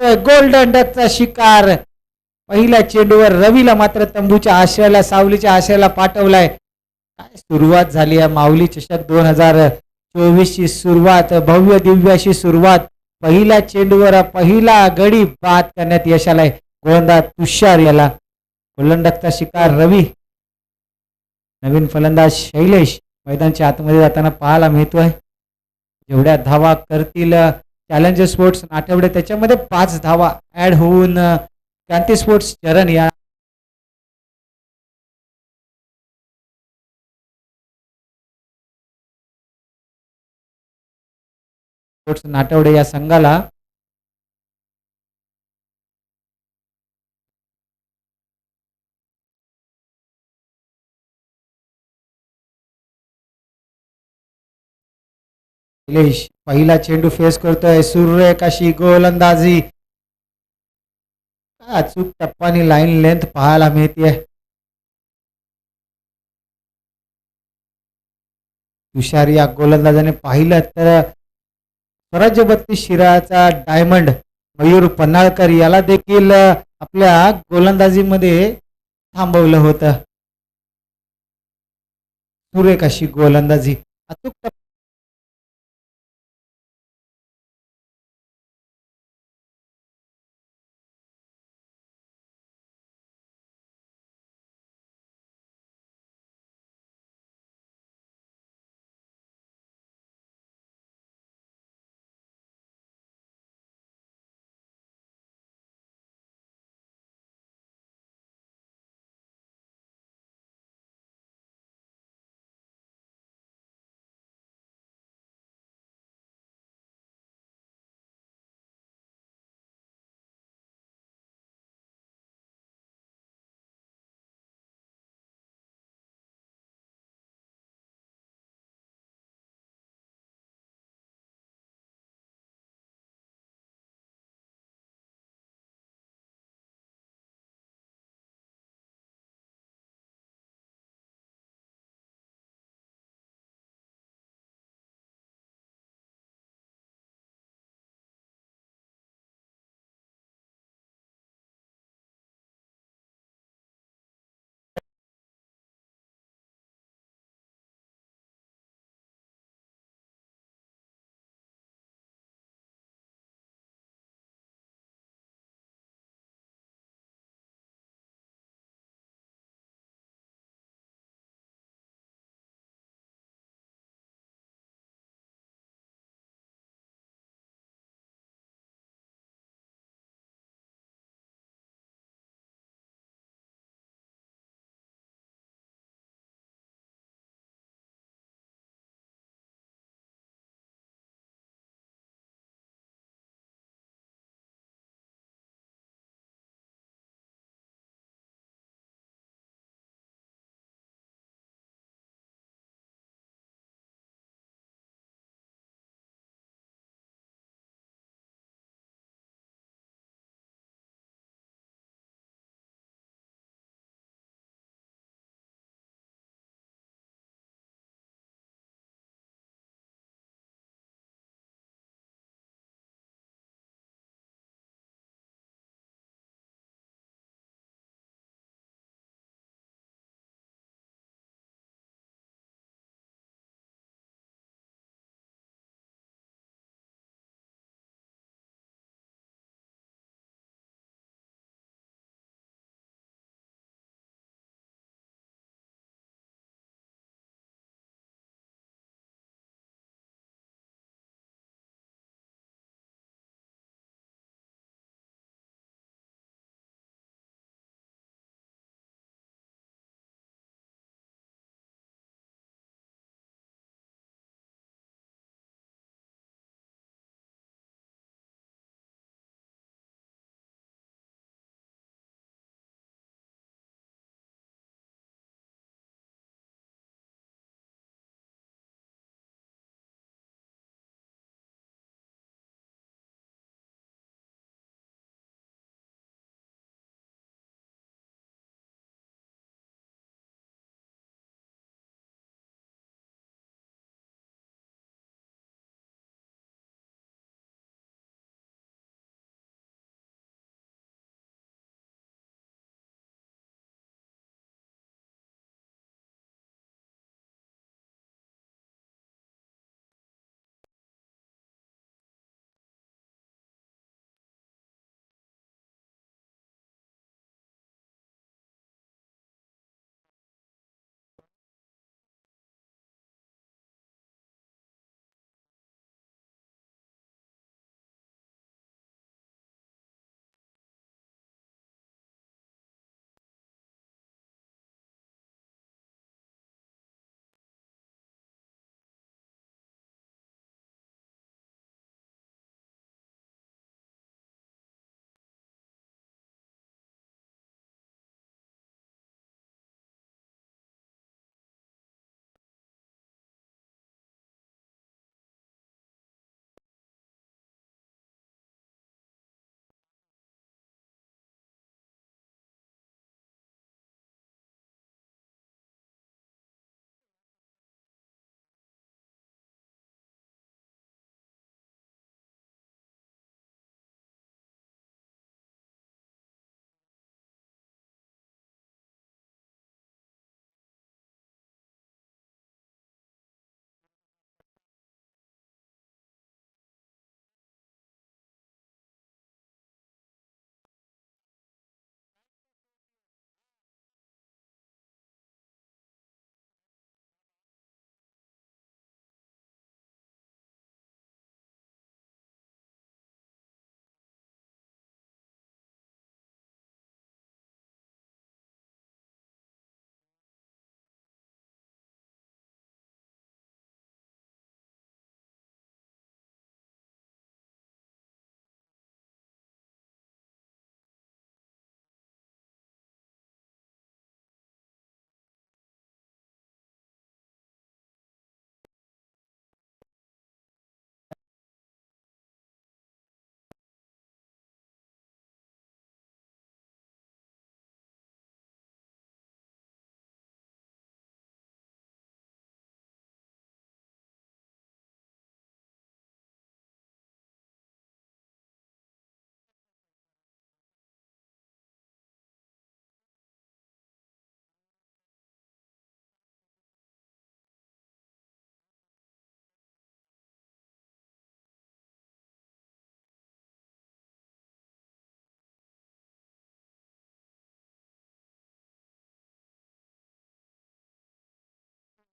Golden डकचा शिकार. पहिल्या चेंडूवर रवीला मात्र तंबूच्या आश्रयाला सावलीच्या आश्रयाला पाठवलाय. काय सुरुवात झाली आहे माऊली चषक दोन हजार चोवीस ची सुरुवात भव्य दिव्याशी सुरुवात. पहिल्या चेंडूवर पहिला गडी बाद करण्यात यश आलाय. गोलंदाज तुषार याला. गोलंडकचा शिकार रवी. नवीन फलंदाज शैलेश. मैदानच्या आतमध्ये जाताना पाहायला मिळतोय. जेवढ्या धावा करतील चॅलेंजर स्पोर्ट्स आठवडे त्याच्यामध्ये पाच धावा ऍड होऊन क्रांती स्पोर्ट्स चरण या स्पोर्ट्स नाटवडे या संघाला निलेश पहिला चेंडू फेस करतोय. सूर्यकाशी गोलंदाजी. काय अचूक टप्पानी लाईन लेंथ पाहायला मिळते तुषार या गोलंदाजाने पाहिलं तर स्वराज्य बत्तीस शिराचा डायमंड मयूर पन्हाळकर याला देखील आपल्या गोलंदाजीमध्ये थांबवलं होतं. सूर्यकाशी गोलंदाजी. अचूक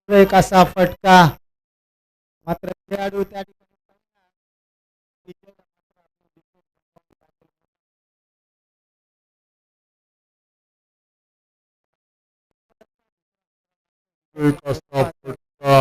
एक असा फटका. मात्र खेळाडू त्या ठिकाणी एक असा फटका.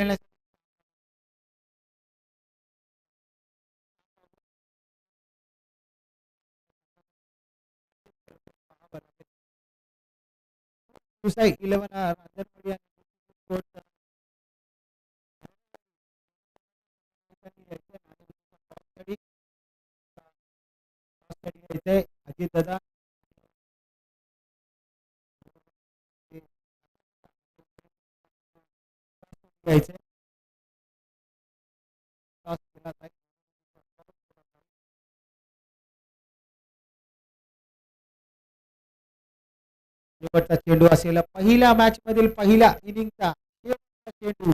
खेळण्यासाठी दुसरा इलेव्हन रांजणवाडी आणि कोर्टचा अजित दादा घ्यायचे शेवटचा चेंडू असेल पहिल्या मॅच मधील पहिला इनिंगचा शेवटचा चेंडू.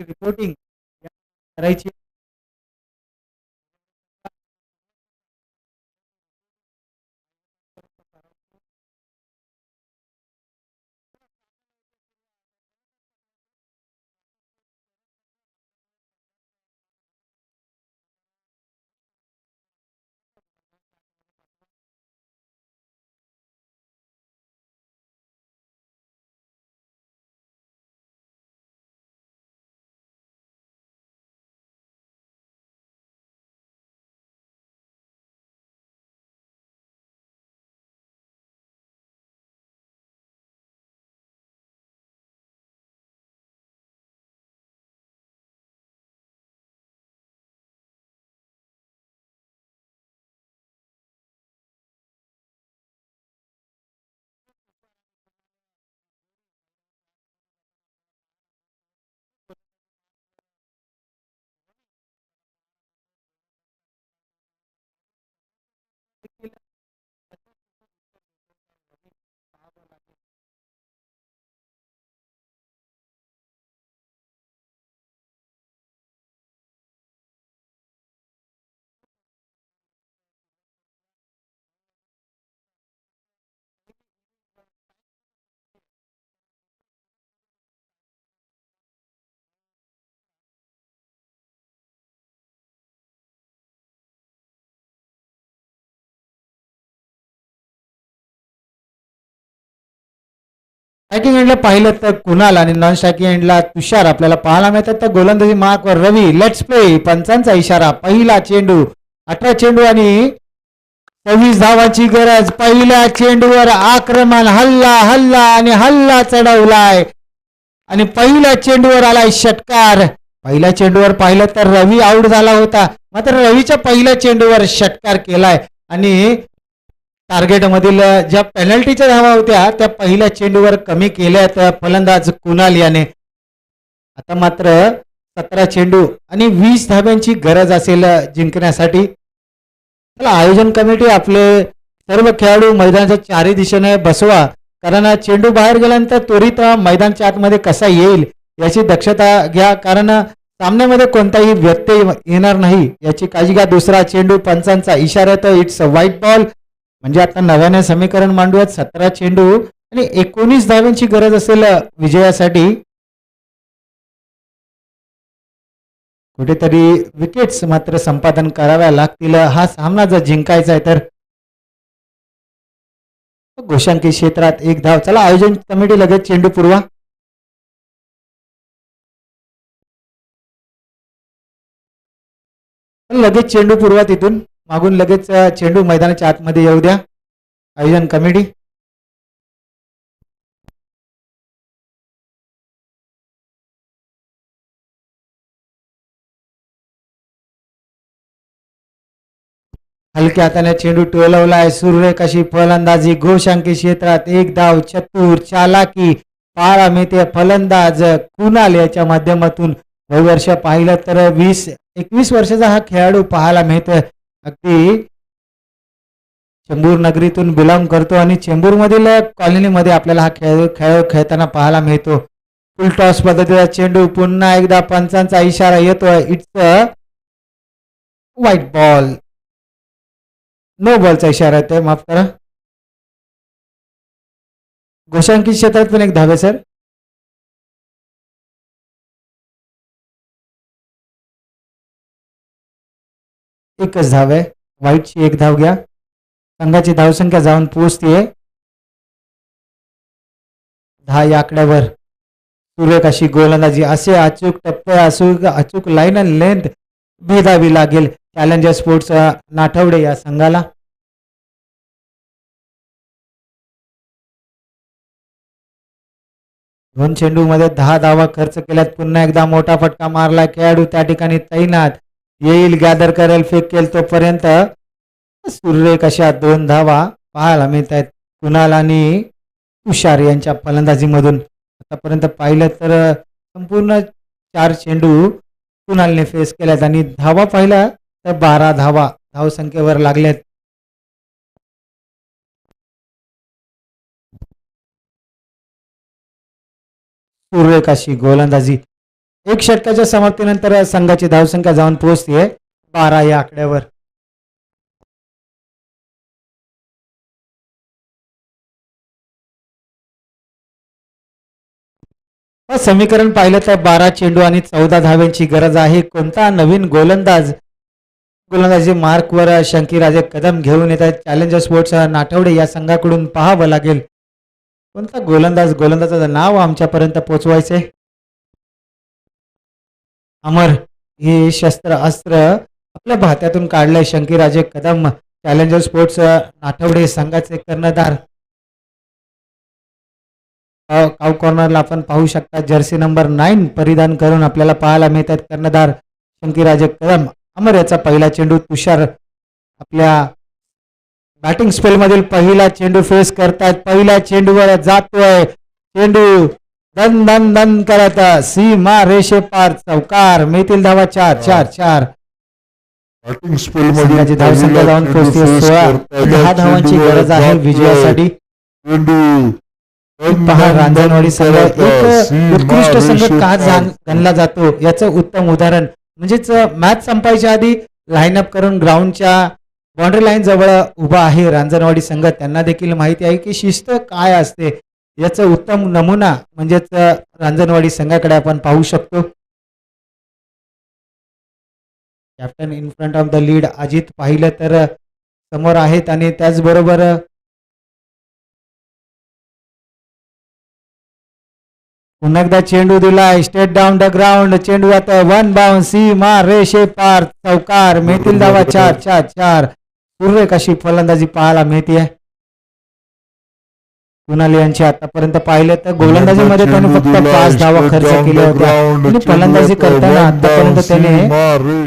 रिपोर्टिंग करायची स्ट्रायकिंग एंडला पाहिलं तर कुणाल आणि नॉन स्ट्रायकिंग एंडला तुषार आपल्याला पाहायला मिळतात. तर गोलंदाजी मार्कवर रवी लेट्स प्ले पंचांचा इशारा पहिला चेंडू अठरा चेंडू आणि सव्वीस धावाची गरज. पहिल्या चेंडूवर आक्रमण हल्ला हल्ला आणि हल्ला चढवलाय. आणि पहिल्या चेंडूवर आलाय षटकार. पहिल्या चेंडूवर पाहिलं तर रवी आऊट झाला होता. मात्र रवीच्या पहिल्या चेंडूवर षटकार केलाय. आणि टार्गेटमधील ज्या पेनल्टीच्या धावा होत्या त्या पहिल्या चेंडूवर कमी केल्यात फलंदाज कुणाल याने. आता मात्र सतरा चेंडू आणि वीस धाब्यांची गरज असेल जिंकण्यासाठी. चला आयोजन कमिटी आपले सर्व खेळाडू मैदानाच्या चारही दिशेने बसवा. कारण चेंडू बाहेर गेल्यानंतर त्वरित मैदानच्या आतमध्ये कसा येईल याची दक्षता घ्या. कारण सामन्यामध्ये कोणताही व्यत्यय येणार नाही. याची काळजी घ्या. दुसरा चेंडू पंचांचा इशारा तर इट्स अ व्हाईट बॉल म्हणजे आता नव्याने समीकरण मांडूयात सतरा चेंडू आणि एकोणीस धाव्यांची गरज असेल विजयासाठी. कुठेतरी विकेट्स मात्र संपादन कराव्या लागतील हा सामना जर जिंकायचा आहे तर. घोषांकी क्षेत्रात एक धाव. चला आयोजन कमिटी लगेच चेंडू पुरवा. लगेच चेंडू पुरवा तिथून. मागून लगेच चेंडू मैदानाच्या आतमध्ये येऊ द्या. आयोजन कमिटी. हलक्या हाताने चेंडू टोलवलाय सूर्यकाशी फलंदाजी. गोशांकी क्षेत्रात एक धाव चतुर चालाकी पाळा मिळते फलंदाज कुणाल याच्या माध्यमातून. वर्ष पाहिलं तर वीस एकवीस वर्षाचा हा खेळाडू पाहायला मिळतोय. अगदी. चेंबूर नगरीतून बिलॉंग करतो आणि चेंबूर मधील कॉलनीमध्ये आपल्याला हा खेळ खेळ खेळताना पाहायला मिळतो. फुल टॉस पद्धतीचा चेंडू पुन्हा एकदा पंचांचा इशारा येतो it's a white ball no बॉलचा इशारा येतोय. माफ करा. घोषांकित क्षेत्रात पण एक धावे सर एकच धाव आहे. व्हाईटची एक धाव घ्या. संघाची धावसंख्या जाऊन पोहोचतीये. दहा या आकड्यावर. सूर्यकाशी गोलंदाजी. असे अचूक टप्पे अचूक अचूक लाईन अँड लेंथ भेदावी लागेल. चॅलेंजर स्पोर्ट्स नाठवडे या संघाला. दोन चेंडू मध्ये दहा धावा खर्च केल्यात. पुन्हा एकदा मोठा फटका मारला खेळाडू. त्या ठिकाणी तैनात. येईल गॅदर करेल फेकेल तोपर्यंत सूर्य कशा दोन धावा पाहायला मिळत आहेत कुणाल आणि तुषार यांच्या फलंदाजीमधून. आतापर्यंत पाहिलं तर संपूर्ण चार चेंडू कुणालने फेस केल्यात आणि धावा पाहिला तर बारा धावा धावसंख्येवर लागल्यात. सूर्यकाशी गोलंदाजी एक षटकाच्या समाप्तीनंतर संघाची धावसंख्या जाऊन पोहोचते बारा या आकड्यावर. समीकरण पाहिलं तर बारा चेंडू आणि चौदा धाव्यांची गरज आहे. कोणता नवीन गोलंदाज? गोलंदाजी मार्कवर शंकीराजे कदम घेऊन येत आहेत. चॅलेंजर स्पोर्ट्स नाठवडे या संघाकडून पाहावं लागेल. कोणता गोलंदाज? गोलंदाजाचं नाव आमच्यापर्यंत पोहोचवायचे अमर हे शस्त्र अस्त्र आपल्या भात्यातून काढलंय शंकीराजे कदम चॅलेंजर स्पोर्ट्स नाठवडे संघाचे कर्णधार. अ, कॉर्नरला आपण पाहू शकता जर्सी नंबर नाईन परिधान करून आपल्याला पाहायला मिळतात कर्णधार शंकीराजे कदम. अमर याचा पहिला चेंडू तुषार. आपल्या बॅटिंग स्पेलमधील पहिला चेंडू फेस करतात पहिल्या चेंडूवर जातोय. चेंडू दन दन दन करत सीमा रेषे पार चौकार मिळतील धावा चार चार चार. संघाची धावसंख्या जाऊन पोहोचते सोळा. दहा धावांची गरज आहे विजयासाठी. पहा रांजणवाडी संघ एक उत्कृष्ट संघ का गणला जातो? याचं उत्तम उदाहरण. म्हणजेच मॅच संपायच्या आधी लाईनअप करून ग्राउंडच्या बाउंड्री लाईन जवळ उभा आहे रांजणवाडी संघ. त्यांना देखील माहिती आहे की शिस्त काय असते? याचं उत्तम नमुना म्हणजेच रांजणवाडी संघाकडे आपण पाहू शकतो. Captain in front of the lead Ajit पाहिलं तर समोर आहेत आणि त्याचबरोबर पुन्हा एकदा चेंडू दिलाय स्टेट डाऊन द ग्राउंड चेंडू आता वन बाउन सी मार रेषे पार चौकार मेहतील धावा चार चार चार. सूर्य कशी फलंदाजी पाहायला मिळते कुणाल यांची आतापर्यंत पाहिलं तर गोलंदाजीमध्ये त्याने फक्त पाच धावा खर्च केल्या होत्या. आणि फलंदाजी करताना आतापर्यंत त्याने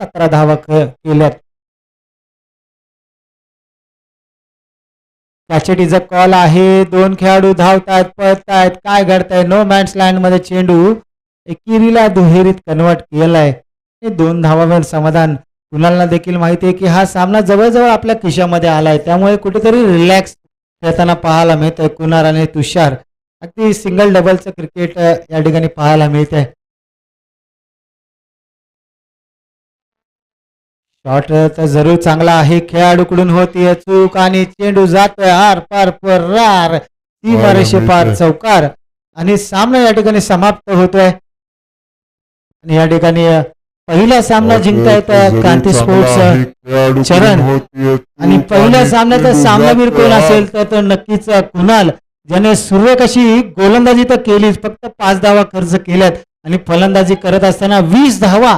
सतरा धावा केल्यात. कॅचेटीचा कॉल आहे. दोन खेळाडू धावतायत पळतायत. काय घडतंय? नो मॅन्स लँडमध्ये चेंडू एकेरीला दुहेरीत कन्वर्ट केलाय. हे दोन धावावर समाधान. कुणालला देखील माहिती आहे की हा सामना जवळजवळ आपल्या खिशामध्ये आलाय. त्यामुळे कुठेतरी रिलॅक्स खेळताना पाहायला मिळतंय. कुणाल आणि तुषार. अगदी सिंगल डबलचं क्रिकेट या ठिकाणी पाहायला मिळतंय. शॉट तर जरूर चांगला आहे. खेळाडूकडून होतीये चूक आणि चेंडू जातोय. आर पार परार ती मारेशे पार. चौकार. आणि सामना या ठिकाणी समाप्त होतोय. आणि या ठिकाणी पहिला सामना जिंकतायत अ, क्रांती स्पोर्ट्स चरण. आणि पहिल्या सामन्याचा सामनावीर कोण असेल तर तो नक्कीच कुणाल ज्याने सूर्यकशी गोलंदाजी तर केलीच फक्त पाच धावा खर्च केल्यात आणि फलंदाजी करत असताना वीस धावा